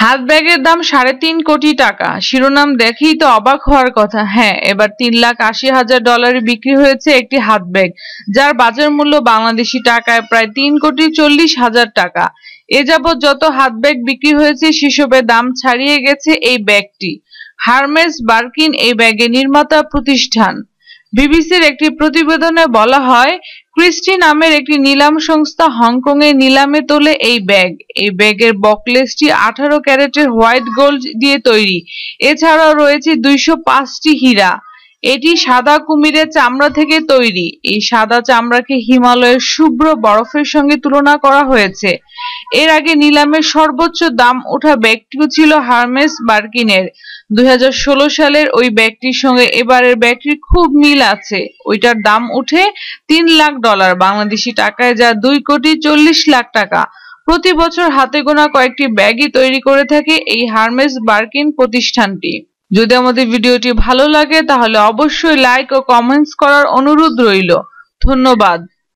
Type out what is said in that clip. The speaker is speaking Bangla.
হাত ব্যাগের দাম সাড়ে তিন কোটি টাকা। শিরোনাম দেখেই তো অবাক হওয়ার কথা। হ্যাঁ এবার তিন লাখ আশি হাজার ডলারে বিক্রি হয়েছে একটি হাত ব্যাগ যার বাজার মূল্য বাংলাদেশি টাকায় প্রায় তিন কোটি চল্লিশ হাজার টাকা। এ যাবৎ যত হাত ব্যাগ বিক্রি হয়েছে সেসবের দাম ছাড়িয়ে গেছে এই ব্যাগটি। হারমেস বার্কিন এই ব্যাগের নির্মাতা প্রতিষ্ঠান। বিবিসির একটি প্রতিবেদনে বলা হয়, ক্রিস্টি নামের একটি নিলাম সংস্থা হংকং হংকংয়ে নিলামে তোলে এই ব্যাগ। এই ব্যাগের বকলেসটি আঠারো ক্যারেটের হোয়াইট গোল্ড দিয়ে তৈরি। এছাড়াও রয়েছে দুইশো পাঁচটি হীরা। এটি সাদা কুমিরের চামড়া থেকে তৈরি। এই সাদা চামড়াকে হিমালয়ের শুভ্র বরফের সঙ্গে তুলনা করা হয়েছে। এর আগে নিলামের সর্বোচ্চ দাম ওঠা ব্যাগটিও ছিল হার্মেস বার্কিনের। দুই হাজার ষোলো সালের ওই ব্যাগটির সঙ্গে এবারের ব্যাগটির খুব মিল আছে। ওইটার দাম উঠে তিন লাখ ডলার, বাংলাদেশি টাকায় যা দুই কোটি চল্লিশ লাখ টাকা। প্রতি বছর হাতে গোনা কয়েকটি ব্যাগই তৈরি করে থাকে এই হার্মেস বার্কিন প্রতিষ্ঠানটি। যদি আমাদের ভিডিওটি ভালো লাগে তাহলে অবশ্যই লাইক ও কমেন্টস করার অনুরোধ রইল। ধন্যবাদ।